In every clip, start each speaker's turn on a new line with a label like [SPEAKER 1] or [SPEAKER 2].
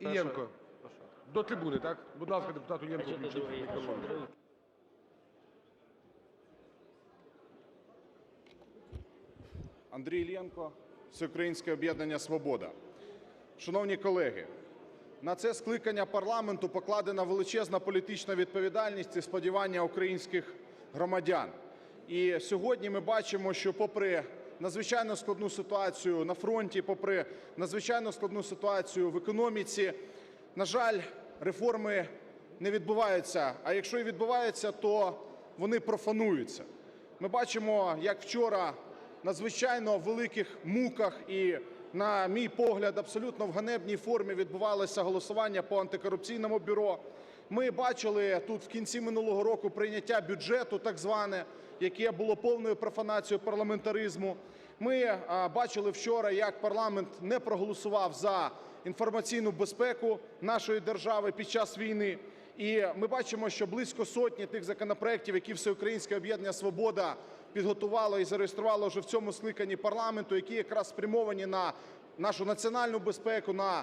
[SPEAKER 1] Іллєнко. До трибуни, так? Будь ласка, депутату Іллєнку включіть мікрофон.
[SPEAKER 2] Андрій Іллєнко, Всеукраїнське об'єднання Свобода. Шановні колеги, на це скликання парламенту покладена величезна політична відповідальність і сподівання українських громадян. І сьогодні ми бачимо, що попри надзвичайно складну ситуацію на фронті, попри надзвичайно складну ситуацію в економіці, на жаль, реформи не відбуваються. А якщо і відбуваються, то вони профануються. Ми бачимо, як вчора надзвичайно великих муках і, на мій погляд, абсолютно в ганебній формі відбувалося голосування по антикорупційному бюро. Ми бачили тут в кінці минулого року прийняття бюджету, так зване, яке було повною профанацією парламентаризму. Ми бачили вчора, як парламент не проголосував за інформаційну безпеку нашої держави під час війни. І ми бачимо, що близько сотні тих законопроєктів, які Всеукраїнське об'єднання Свобода підготувало і зареєструвало вже в цьому скликанні парламенту, які якраз спрямовані на нашу національну безпеку, на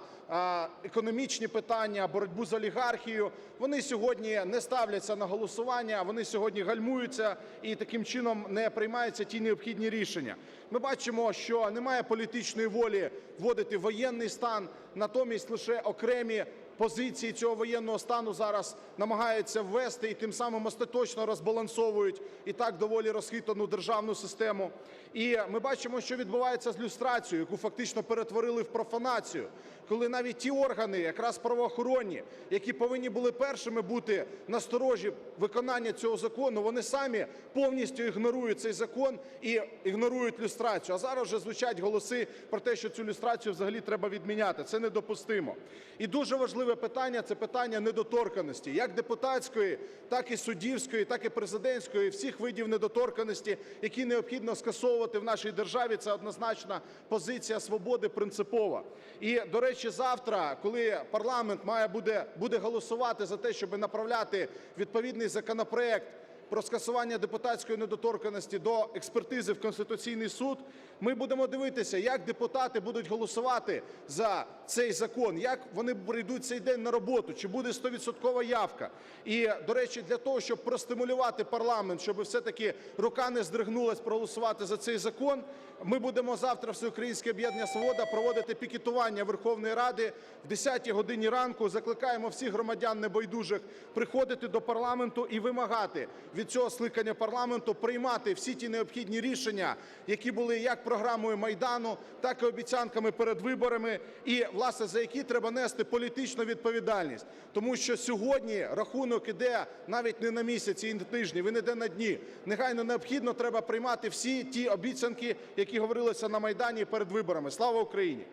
[SPEAKER 2] економічні питання, боротьбу з олігархією, вони сьогодні не ставляться на голосування, вони сьогодні гальмуються і таким чином не приймаються ті необхідні рішення. Ми бачимо, що немає політичної волі вводити воєнний стан, натомість лише окремі позиції цього воєнного стану зараз намагаються ввести і тим самим остаточно розбалансовують і так доволі розхитану державну систему. І ми бачимо, що відбувається з люстрацією, яку фактично перетворили в профанацію, коли навіть ті органи, якраз правоохоронні, які повинні були першими бути насторожі виконання цього закону, вони самі повністю ігнорують цей закон і ігнорують люстрацію. А зараз вже звучать голоси про те, що цю люстрацію взагалі треба відміняти. Це недопустимо. І дуже важливе питання це питання недоторканості, як депутатської, так і суддівської, так і президентської, всіх видів недоторканості, які необхідно скасовувати в нашій державі. Це однозначна позиція свободи принципова. І, до речі, завтра, коли парламент має буде, буде голосувати за те, щоб направляти відповідний законопроект про скасування депутатської недоторканності до експертизи в Конституційний суд, ми будемо дивитися, як депутати будуть голосувати за цей закон, як вони прийдуть цей день на роботу, чи буде 100% явка. І, до речі, для того, щоб простимулювати парламент, щоб все-таки рука не здригнулась проголосувати за цей закон, ми будемо завтра, Всеукраїнське об'єднання «Свобода», проводити пікетування Верховної Ради в 10 годині ранку. Закликаємо всіх громадян небайдужих приходити до парламенту і вимагати від цього скликання парламенту приймати всі ті необхідні рішення, які були як програмою Майдану, так і обіцянками перед виборами, і, власне, за які треба нести політичну відповідальність. Тому що сьогодні рахунок іде навіть не на місяці і на тижні, він іде на дні. Негайно необхідно треба приймати всі ті обіцянки, які говорилися на Майдані перед виборами. Слава Україні!